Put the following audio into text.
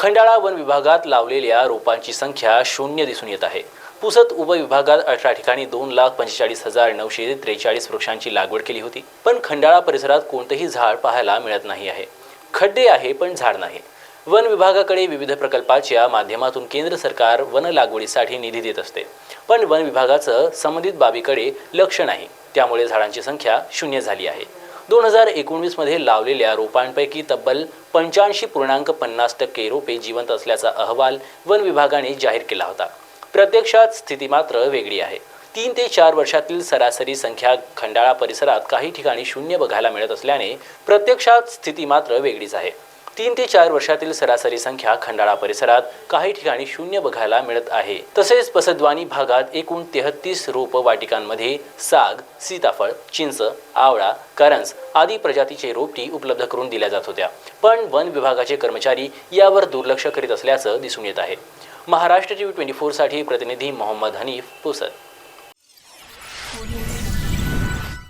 Khandala one विभागात लावलेल्या रोपांची संख्या शून्य दिसून येत आहे. पुसद उपविभागात अठरा ठिकाणी दोन लाख पंचेचाळीस हजार नऊशे त्रेचाळीस वृक्षांची लागवड केली होती पण खंडाळा परिसरात कोणतंही झाड पाहायला मिळत नाही आहे. खड्डे आहे पण झाड नाही. वन विभागाकडे विविध प्रकल्पाच्या माध्यमातून केंद्र सरकार वन लागवडीसाठी निधी देत असते. पण वन विभागाचं संबंधित बाबीकडे लक्ष नाही. त्यामुळे झाडांची संख्या शून्य झाली आहे. दोन हजार एकोणवीसमध्ये लावलेल्या रोपांपैकी तब्बल पंच्याऐंशी पूर्णांक पन्नास टक्के रोपे जिवंत असल्याचा अहवाल वन विभागाने जाहीर केला होता. प्रत्यक्षात स्थिती मात्र वेगळी आहे. तीन ते चार वर्षातील सरासरी संख्या खंडाळा परिसरात काही ठिकाणी शून्य बघायला मिळत असल्याने प्रत्यक्षात स्थिती मात्र वेगळीच आहे. तीन ते चार वर्षातील सरासरी संख्या खंडाळा परिसरात काही ठिकाणी शून्य बघायला मिळत आहे. तसेच पसदवानी भागात एकूण तेहतीस रोप वाटिकांमध्ये साग सीताफळ चिंच आवळा करंज आदी प्रजातीचे रोपटी उपलब्ध करून दिल्या जात होत्या. पण वन विभागाचे कर्मचारी यावर दुर्लक्ष करीत असल्याचं दिसून येत आहे. महाराष्ट्र टीव्ही ट्वेंटी फोरसाठी प्रतिनिधी मोहम्मद हनीफ पुसद